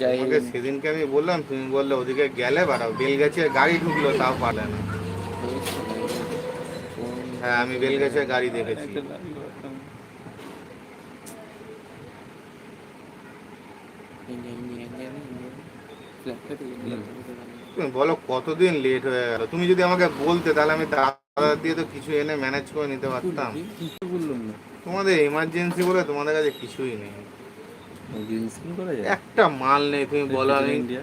জয় হিন্দ। সেদিনকে আমি বললাম তুমি বললে ওদিকে গেলে বাড়াও গাড়ি ঢুকলো তাও পারলে না। হ্যাঁ আমি গাড়ি দেখেছি। তুমি বলো কতদিন লেট হয়ে গেল? তুমি যদি আমাকে বলতে তাহলে আমি দাদা দিয়ে তো কিছু এনে ম্যানেজ করে নিতে পারতাম। কিছু বললাম না তোমাদের এমার্জেন্সি বলে তোমাদের কাছে কিছুই নেই গ্রিন স্ক্রিন করা যায় একটা মাল নেই তুমি বলো আমি ইন্ডিয়া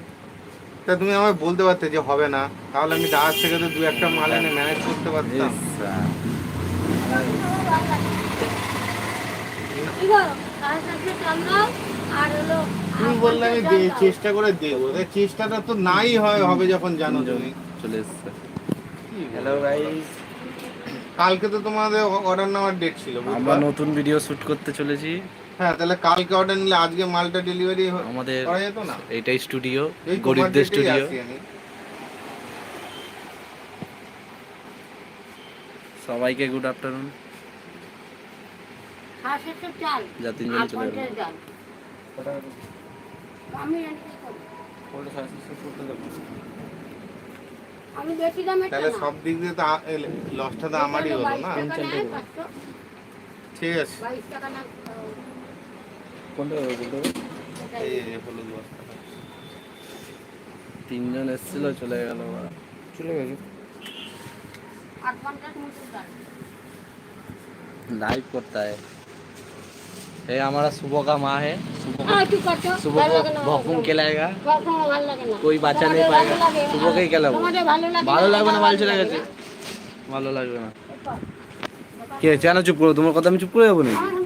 তা তুমি আমায় বলতে পারতে যে হবে না। তাহলে আমি দাদার থেকে তো দু একটা মাল এনে ম্যানেজ করতে পারতাম। তুমি বললে আমি চেষ্টা করে দেখব তা চেষ্টাটা তো নাই হয় হবে যখন জানো তুমি। চলে এসছে। হ্যালো গাইস কালকে তো তোমাদের অর্ডার নেওয়ার ডেট ছিল আমরা নতুন ভিডিও শুট করতে চলেছি। হ্যাঁ তাহলে কালকে অর্ডার নিলে আজকে মালটা ডেলিভারি আমাদের করা যেত না? এইটাই স্টুডিও এই গরিবদের স্টুডিও সবাইকে গুড আফটারনুন সাথে চাল। তাহলে সব দিক দিয়ে তো লসটা তো আমারই হলো না ঠিক আছে। কোনটা বলতে তিনজন এসেছিল চলে গেল ওরা। চলে গেল লাইভ করতে হয় हे हमारा सुबह का বাচ্চা नहीं पाएगा सुबह খেলাবো। ভালো লাগবে না ভালো চলে গেছে। ভালো লাগবে না। কে জানো চুপ করো তোমার কথা আমি চুপ করে যাব নাকি?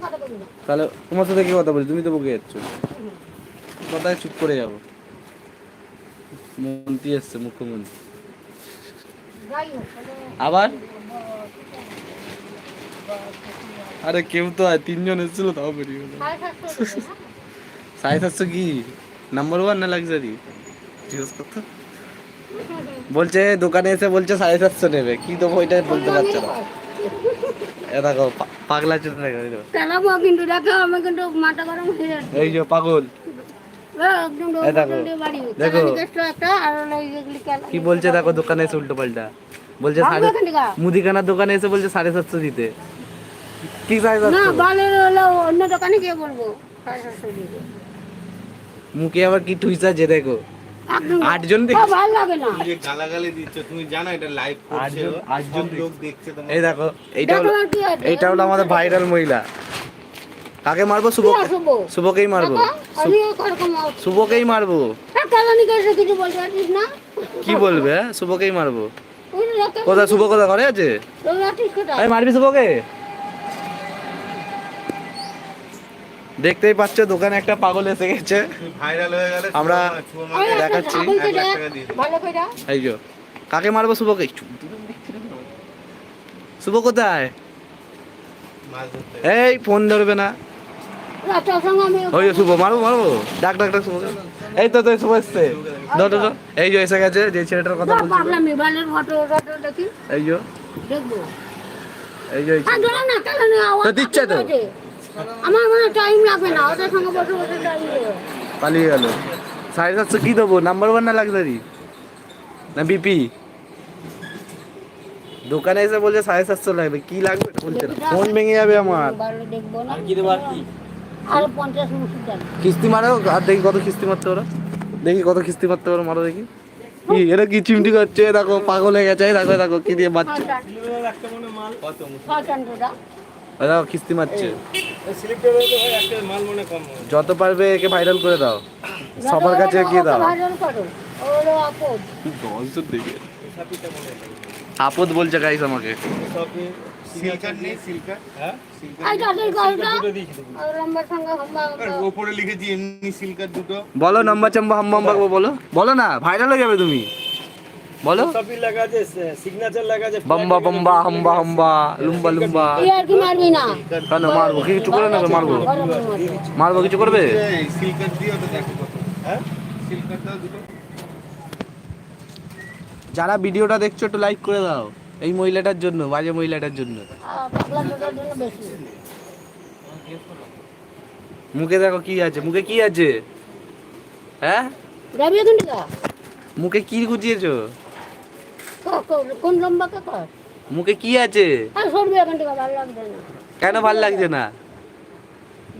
তাহলে তোমার সাথে কি কথা বলি? তুমি তো বকে যাচ্ছ। কথায় চুপ করে যাব। মন্ত্রী এসছে, মুখ্যমন্ত্রী। আবার? আরে কেউ তো আর তিনজন এসেছিল, তাও বেরিয়ে গেল। সাড়ে সাতশো কি? নাম্বার ওয়ান না লাক্সারি জিজ্ঞেস করতো। বলছে, দোকানে এসে বলছে সাড়ে সাতশো নেবে। কি দেবো ওইটা বলতে পারছে না। এ দেখো পাগলা চলে দেখো দেখো। চালাবো কিন্তু দেখো আমি কিন্তু মাথা গরম হয়ে যাচ্ছে। এই যে পাগল। কি বলছে দেখো দোকানে এসে উল্টো পাল্টা। বলছে। মুদিখানার দোকানে এসে বলছে সাড়ে সাতশো দিতে। কি সাড়ে না সাতশো? অন্য দোকানে গিয়ে বলব সাড়ে সাতশো দিয়ে মুখে আবার কি টুইসা যে দেখো। আটজন ভালো লাগে না। যে গালাগালি দিচ্ছ তুমি জানো এটা লাইভ করছে আটজন- ও? আটজন সব লোক দেখছে। তোমার। এই দেখো এইটা হলো কি এইটা হলো আমাদের ভাইরাল মহিলা। কাকে মারবো? শুভ শুভকেই মারবো। শুভকেই মারবো। না? কি বলবে হ্যাঁ? শুভকেই মারবো। কোথায়? শুভ কোথায়? ঘরে আছে? মারবি শুভকে? দেখতেই পাচ্ছ দোকানে একটা পাগল এসে গেছে। ভাইরাল হয়ে গেলে আমরা- দেখাচ্ছি। এই যো কাকে মারবো শুভকে? শুভ কোথায়? এই ফোন ধরবে না। ওই শুভ মারবো মারবো? ডাক ডাক ডাক শুভ। এই তো তো শুভ এসছে। এই যে এসে গেছে যে ছেলেটার কথা বলছি এই যে। এই যে দিচ্ছে তো। আমার মনে টাইম লাগবে না ওদের সঙ্গে বসে বসে টাইম পালিয়ে গেল। সাড়ে সাতশো কি দেবো? নাম্বার ওয়ান না লাক্সারি না বিপি দোকানে এসে বলছে সাড়ে সাতশো লাগবে। কি লাগবে? বলছে না। ফোন ভেঙে যাবে আমার। মোবাইলে দেখব না। কি দেবো আর পঞ্চাশ মুসুর ডাল কিস্তি মারো আর দেখি কত কিস্তি মারতে পারো। দেখি কত কিস্তি মারতে পারো মারো দেখি। কি এটা কি চিমটি করছে দেখো পাগল হয়ে গেছে। দেখো দেখো কি দিয়ে মারছে দেখো কিস্তি মারছে। যত পারবে একে ভাইরাল করে দাও। সবার কাছে গিয়ে দাও। ভাইরাল করো। ওর আপদ। আপদ বলছে গাইস আমাকে। সিলকার নেই সিলকার সিলকার এই গাছের গাছটা আর লম্বার সঙ্গে হম্বা ওপরে লিখেছি এমনি সিলকার দুটো। বলো নম্বর চাম্বা হাম্বা বলো। বলো না ভাইরাল হয়ে যাবে তুমি। বলো। সবই লাগা আছে সিগনেচার লাগা আছে বম্বা বম্বা হাম্বা হাম্বা লুম্বা লুম্বা। তুই আর কি মারবি না? কেন মারবো? কি কিছু করে নেবে মারবো? মারবো কিছু করবে? সিলকার দেখো হ্যাঁ? সিলকার দাও দুটো যারা ভিডিওটা দেখছ একটু লাইক করে দাও। এই মহিলাটার জন্য বাজে মহিলাটার জন্য। আর পাগলা দুটোর জন্য বেশি মুখে দেখো কি আছে মুখে কি আছে? হ্যাঁ? টিকা। মুখে কি গুজিয়েছো? কোন লম্বা কাকার মুখে কি আছে? আর সরবি এখন ভালো লাগবে না। কেন ভালো লাগছে না?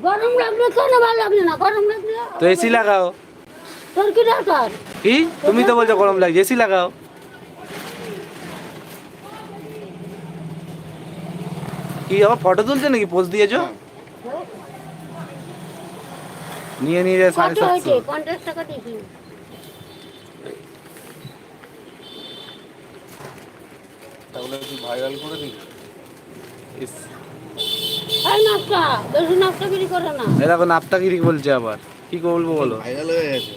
গরম লাগবে কেন ভালো লাগবে না? গরম লাগবে তো এসি লাগাও। তোর কি দরকার? কি? তুমি তো বলছো গরম লাগছে এসি লাগাও। কি আবার ফটো তুলছে নাকি? পোজ দিয়েছ? নিয়ে নিয়ে যায় সাড়ে সাতশো। পঞ্চাশ টাকা দেখি তাহলে তুই ভাইরাল করে দিস ইস, এই নাস্তা বেশি নাস্তা বিক্রি করে না। এই দেখো নাপটাগিরি বলছে আবার। কি বলব বলো? ভাইরাল হয়ে গেছে।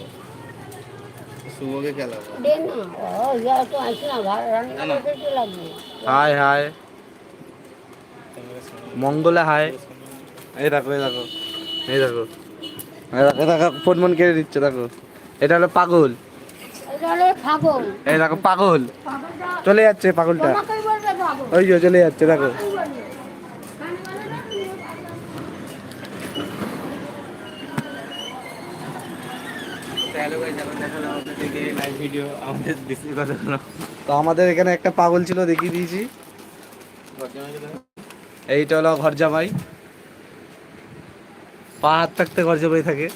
শুভকে খেলাবো। দে না। ও তো আসি না রান্না করতে লাগবে। হাই হাই মঙ্গলে হাই এই দেখো এই দেখো। এই দেখো। এই দেখো, এই দেখো ফোন মন কেড়ে দিচ্ছে দেখো। এটা হলো পাগল। এই দেখো পাগল। চলে যাচ্ছে পাগলটা। ওই যে চলে যাচ্ছে দেখো। তো আমাদের এখানে একটা পাগল ছিল দেখিয়ে দিয়েছি। এইটা হলো ঘর জামাই পা হাত থাকতে ঘর জামাই থাকে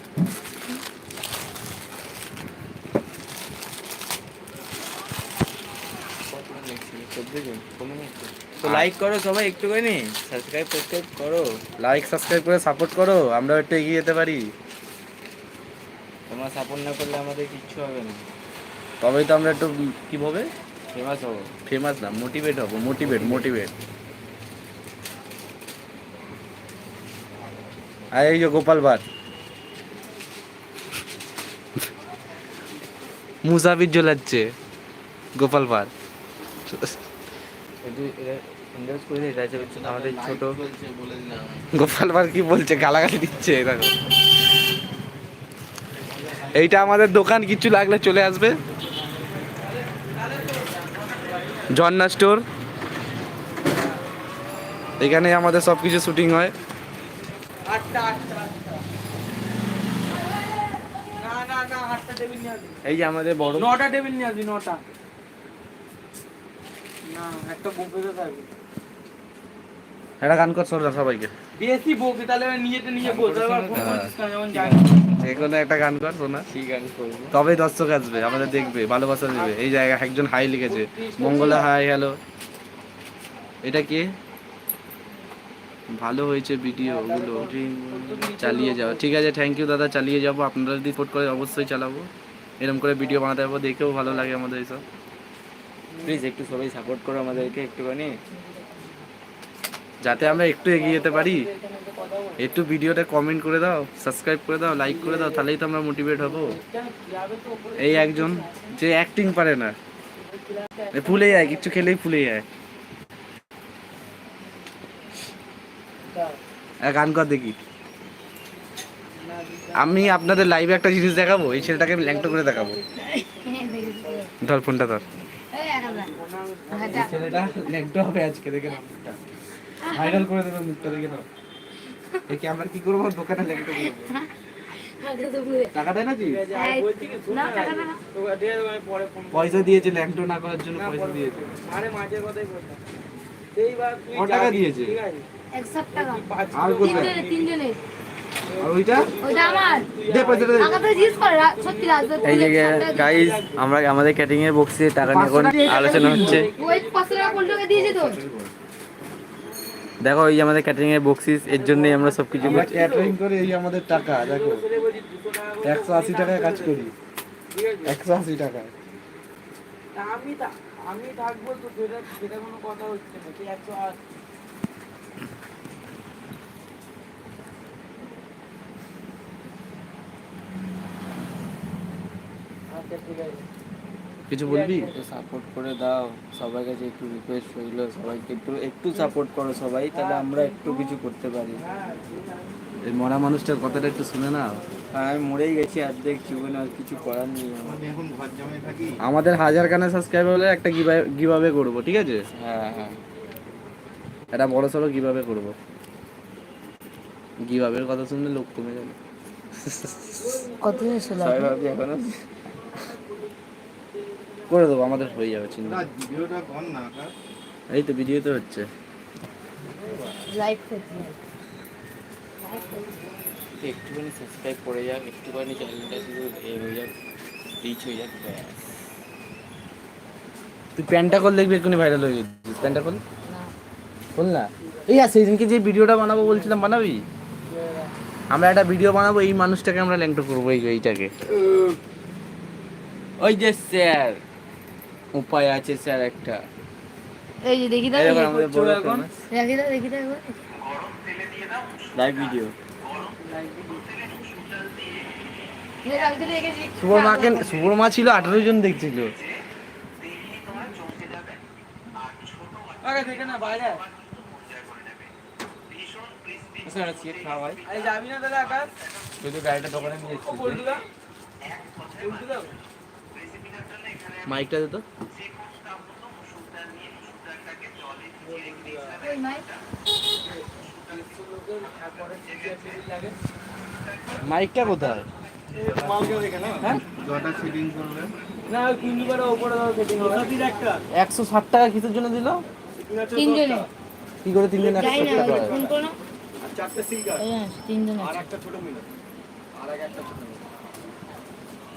তো লাইক করো সবাই একটু করে নি সাবস্ক্রাইব সাবস্ক্রাইব করো। লাইক সাবস্ক্রাইব করে সাপোর্ট করো আমরা একটু এগিয়ে যেতে পারি। তোমরা সাপোর্ট না করলে আমাদের কিচ্ছু হবে না। তবেই তো আমরা একটু কি হবে ফেমাস হব। ফেমাস না মোটিভেট হব মোটিভেট মোটিভেট আর এই যে গোপাল ভাট মুসাফির জ্বলাচ্ছে গোপাল ভাট একটু করে এটা হচ্ছে আমাদের ছোট গোপাল ভাট কি বলছে গালাগালি দিচ্ছে এই দেখো। এইটা আমাদের দোকান কিছু লাগলে চলে আসবে। ঝর্ণা স্টোর। এখানে আমাদের সব কিছু শুটিং হয়। এই যে আমাদের বড় নটা টেবিল নিয়ে আসবি নটা। না একটা থাকবে একটা গান কর সরকার সবাইকে। বেশি বকে তাহলে নিজেটা নিয়ে বলতে হ্যাঁ। যে কোনো একটা গান কর শোনা। ঠিক আছে করব? তবেই দর্শক আসবে আমাদের দেখবে ভালোবাসা দেবে। এই জায়গায় একজন হাই লিখেছে মঙ্গলা হাই হ্যালো। এটা কে? ভালো হয়েছে ভিডিও গুলো চালিয়ে যাও। ঠিক আছে থ্যাংক ইউ দাদা চালিয়ে যাব। আপনারা যদি রিপোর্ট করে অবশ্যই চালাবো। এরকম করে ভিডিও বানাতে পারব দেখেও ভালো লাগে আমাদের এইসব প্লিজ একটু সবাই সাপোর্ট করো আমাদেরকে একটুখানি। যাতে আমরা একটু এগিয়ে যেতে পারি। একটু ভিডিওটা কমেন্ট করে দাও সাবস্ক্রাইব করে দাও লাইক করে দাও তাহলেই তো আমরা মোটিভেট হব। এই একজন যে অ্যাক্টিং পারে না। ফুলে যায় কিছু খেলেই ফুলে যায় গান কর দেখি। আমি আপনাদের লাইভে একটা জিনিস দেখাবো এই ছেলেটাকে আমি ল্যাংটো করে দেখাবো। ধর ফোনটা ধর। এই ছেলেটা ল্যাংটো হবে আজকে দেখে ভাইরাল করে দেবে মুখটা দেখে নাও। এই ক্যামেরা কি করব? দোকানে ল্যাংটো করব টাকা দেয় না জি পরে ফোন পয়সা দিয়েছে ল্যাংটো না করার জন্য পয়সা দিয়েছে। আরে মাঝে কথাই বলতাম এইবার তুই ক টাকা দিয়েছে? আর কোথায়? তিনজনের আর ওইটা? ওইটা আমার। আমরা আমাদের ক্যাটারিং এর বক্সে টাকা নিয়ে আলোচনা হচ্ছে ওই পাঁচশো টাকা কোন টাকা দিয়েছে তো দেখো এই আমাদের ক্যাটারিং এর বক্সিস এর জন্যই আমরা সবকিছু আমরা করছি। ক্যাটারিং করে এই আমাদের টাকা দেখো। একশো আশি টাকায় কাজ করি। একশো আশি টাকায়। আমি আমি থাকব তো সেটা সেটা কোনো কথা হচ্ছে না তুই একশো আচ্ছা ঠিক আছে। কিছু বলবি? সাপোর্ট করে দাও। সবার কাছে একটু রিকোয়েস্ট রইল সবাইকে একটু একটু সাপোর্ট করো সবাই তাহলে আমরা একটু কিছু করতে পারি। এই মরা মানুষটার কথাটা একটু শুনে না আর আমি মরেই গেছি অর্ধেক জীবনে আর কিছু করার নেই আমি এখন ঘর জামাই থাকি। আমাদের হাজার খানে সাবস্ক্রাইব হলে একটা কীভাবে করব ঠিক আছে? হ্যাঁ হ্যাঁ। এটা বড় সড়ো কীভাবে করব। কীভাবে কথা শুনলে লোক কমে যাবে। ভাবছি এখনও করে দেবো আমাদের হয়ে যাবে চিন্তা ভিডিওটা কর না এই তো ভিডিও তো হচ্ছে লাইভ একটুখানি সাবস্ক্রাইব করে যাক একটুখানি চ্যানেলটা শুধু এ হয়ে যাক রিচ হয়ে যাক তুই প্যান্টটা করলে দেখবি এক্ষুনি ভাইরাল হয়ে গেছিস। প্যান্টটা বল না। এই আর সেদিনকে যে ভিডিওটা বানাবো বলছিলাম বানাবি? আমরা একটা ভিডিও বানাবো এই মানুষটাকে আমরা ল্যাংটো করব এইটাকে। ওই যে স্যার উপায় আছে স্যার একটা। এই যে দেখি দাও আমাদের বড় দেখি দাও দেখি দাও একবার। লাইভ ভিডিও এই কালকে দেখেছি। শুভর মাকে শুভর মা ছিল আঠারো জন দেখছিল। আগে দেখে না বাইরে। স্যার সিট খাওয়াই আরে যাবি দাদা আকাশ? তুই গাড়িটা দোকানে নিয়ে মাইকটা দে তো। মাইকটা কোথায়? হ্যাঁ? ওপরে দাও সেটিং একশো ষাট টাকা কিসের জন্য দিল? কি করে তিনজন একশো তিনজন আর একটা ছোট মিনার আর একটা ছোট মিনার কত হয়েছে না?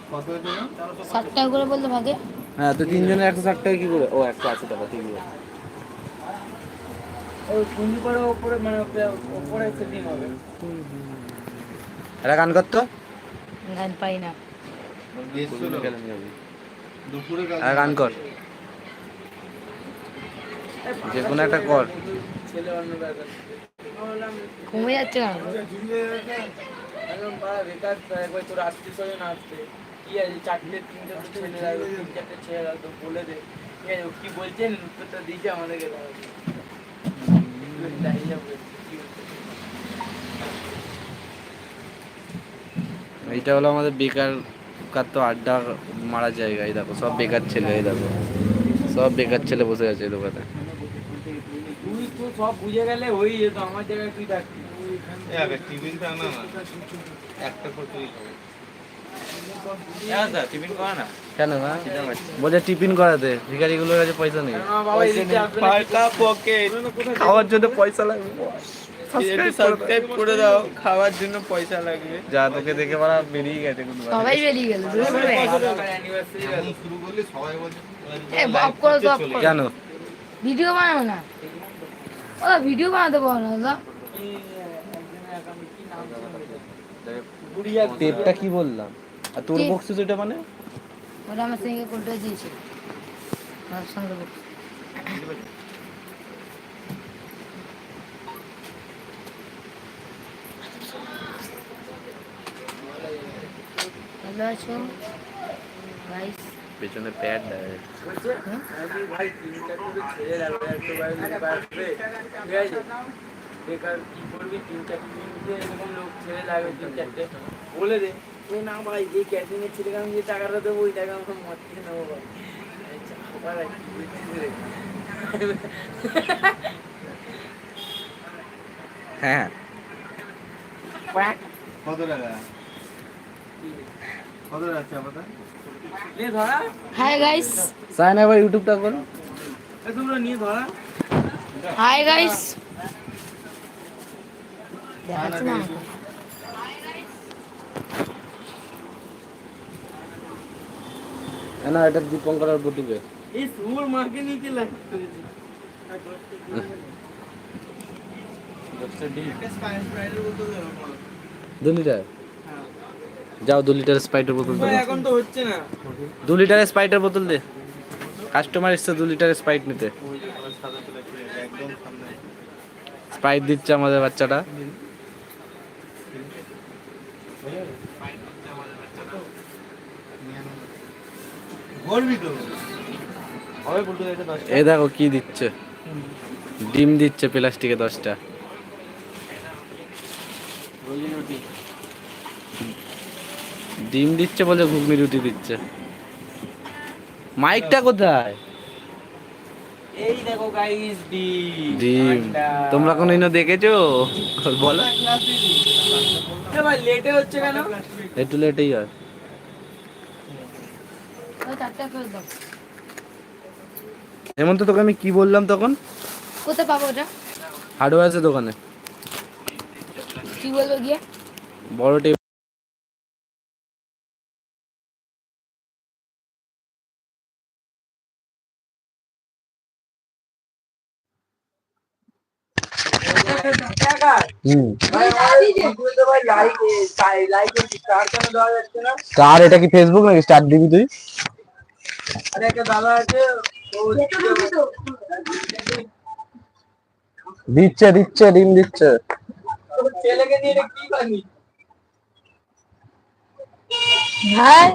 ষাট টাকা করে বলতে ভাগে। হ্যাঁ তো তিনজনের একশো ষাট টাকা কি করে? ও একশো আশি টাকা ঠিক আছে। ওই করে ওপরে মানে গান করতো গান পাই না। গান কর। যে কোনো একটা কর। কমে যাচ্ছে কেন? একদম বাড়া বেকার একবার তোর আসতে করে না কি আছে? চারটে তিনটে তো ছেলে লাগবে তিন চারটে ছেলে লাগবে বলে দে। ঠিক আছে কি বলছেন উত্তরটা দিয়েছে আমাদেরকে দাও ডাইরিয়া বলছে কি বলছে? এইটা হলো আমাদের বেকার কার তো আড্ডা মারা জায়গা এই দেখো সব বেকার ছেলে এই দেখো। সব বেকার ছেলে বসে আছে এই দোকানে তুই তো সব বুঝে গেলে হয়ে যেত আমার জায়গায় তুই থাকতি। এই আগে টিফিনটা আনা না একটা কচুরি খাব টিফিন করাতে ভিখারিগুলোর কাছে পয়সা নেই। খাওয়ার জন্য পয়সা লাগবে। সাবস্ক্রাইব করে দাও। খাওয়ার জন্য পয়সা লাগবে। যা তোকে দেখে মারা বেরিয়ে গেছে সবাই বেরিয়ে গেল দূরে দূরে অ্যানিভার্সারি এখন শুরু করলে সবাই বলছে এ বাপ করো সব কেন? ভিডিও বানাও না? ও ভিডিও বানাতে পারো না দাদা। টেপটা কি বললাম? আর তোর টেপ। বক্সিস ওটা মানে? ওটা আমার সঙ্গে কোনটা দিয়েছে? আমার সঙ্গে ভালো আছো? গাইস পেছনে প্যাড বলছে আমি ভাই তিন চারটে ছেড়ে লাগবে একটু বাইরে বাড়বে ঠিক আছে? বেকার কি করবি? তিন চারটে তিনটে এরকম লোক ছেড়ে লাগবে তিন চারটে বলে দে। ওই না ভাই যে ক্যাটারিং এর ছেলেকে আমি যে টাকাটা দেবো ওই টাকা আমাকে মদ থেকে নেব ভাই। আচ্ছা, রে। হ্যাঁ। কত টাকা? কত টাকা আছে আমাদের হাই গাইস সাইন ইউটিউবটা তোমরা নিয়ে ধরা। হাই গাইস দেখাচ্ছি না। আমাকে। না এটা দীপঙ্কর আর বটুকে এই সুর মাকে লাগছে দু লিটার যাও দু লিটার স্প্রাইটের বোতল দে এখন তো হচ্ছে না। দু লিটার স্প্রাইটের বোতল দে। কাস্টমার এসছে দু লিটার স্প্রাইট নিতে। একদম স্প্রাইট দিচ্ছে আমাদের বাচ্চাটা এই দেখো কি দিচ্ছে। ডিম দিচ্ছে প্লাস্টিকে দশটা। ডিম দিচ্ছে বলে ঘুগনি রুটি দিচ্ছে। মাইকটা কোথায়? এই দেখো গাইস ডিম। তোমরা কোনোদিনও দেখেছ? বলো। এ ভাই লেটে হচ্ছে কেন? একটু লেটেই হয় ওই চারটা ফেরত দাও হেমন্ত তোকে আমি কি বললাম তখন? কোথায় পাবো ওটা? হার্ডওয়্যার আছে দোকানে। কি বলব গিয়ে? বড় টেবিল। স্টার এটা কি ফেসবুক নাকি স্টার দিবি তুই? দিচ্ছে দিচ্ছে ডিম দিচ্ছে। ছেলেকে নিয়ে কি হ্যাঁ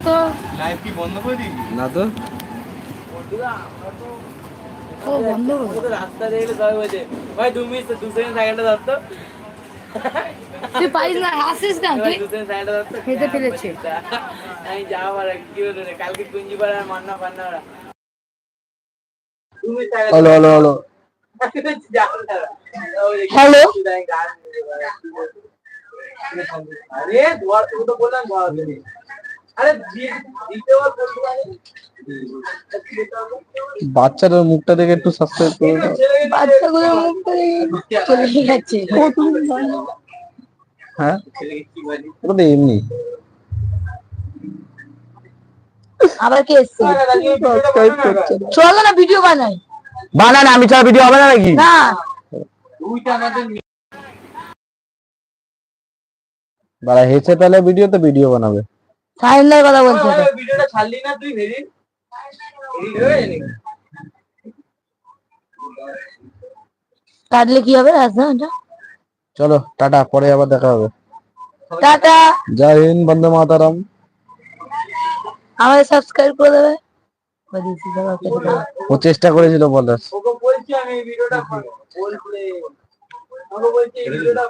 তো লাইভ কি বন্ধ করে দিবি? না তো। ও বন্ধ করো রাস্তা বলছে ভাই দু মিনিট দু সেকেন্ড সাইকেলটা ধরতো তুই পারিস না আসিস না তুই খেতে পেরেছে। আমি যাওয়া কি হলো রে কালকে কুঞ্জি পাড়া আর মান্না পান্না ওরা। হ্যালো আরে দুয়ার তুমি তো বললাম আরে দি- দিতে ওর বলতে পারি। বাচ্চাটার মুখটা দেখে একটু সাবস্ক্রাইব করে বাচ্চাগুলোর মুখ করে চলে গেছে হ্যাঁ? ওটা তো এমনি। আবার কে এসছে? আরে রাজি ভিডিওটা বানানো না। চলো না ভিডিও বানাই। বানান আমি ছাড়া ভিডিও হবে না নাকি? না। বাড়া হেসে পেলে ভিডিও তো ভিডিও বানাবে। কথা বলছে ভিডিওটা ছাড়লি না তুই ভেরি? কাটলে কি হবে? রাজদা এটা চলো টাটা পরে আবার দেখা হবে। টাটা। জয় হিন্দ বন্দে মাতারাম। আমাদের সাবস্ক্রাইব করে দেবে। ও চেষ্টা করেছিল বলার ওকে বলছি আমি এই ভিডিওটা। বলছে ভিডিওটা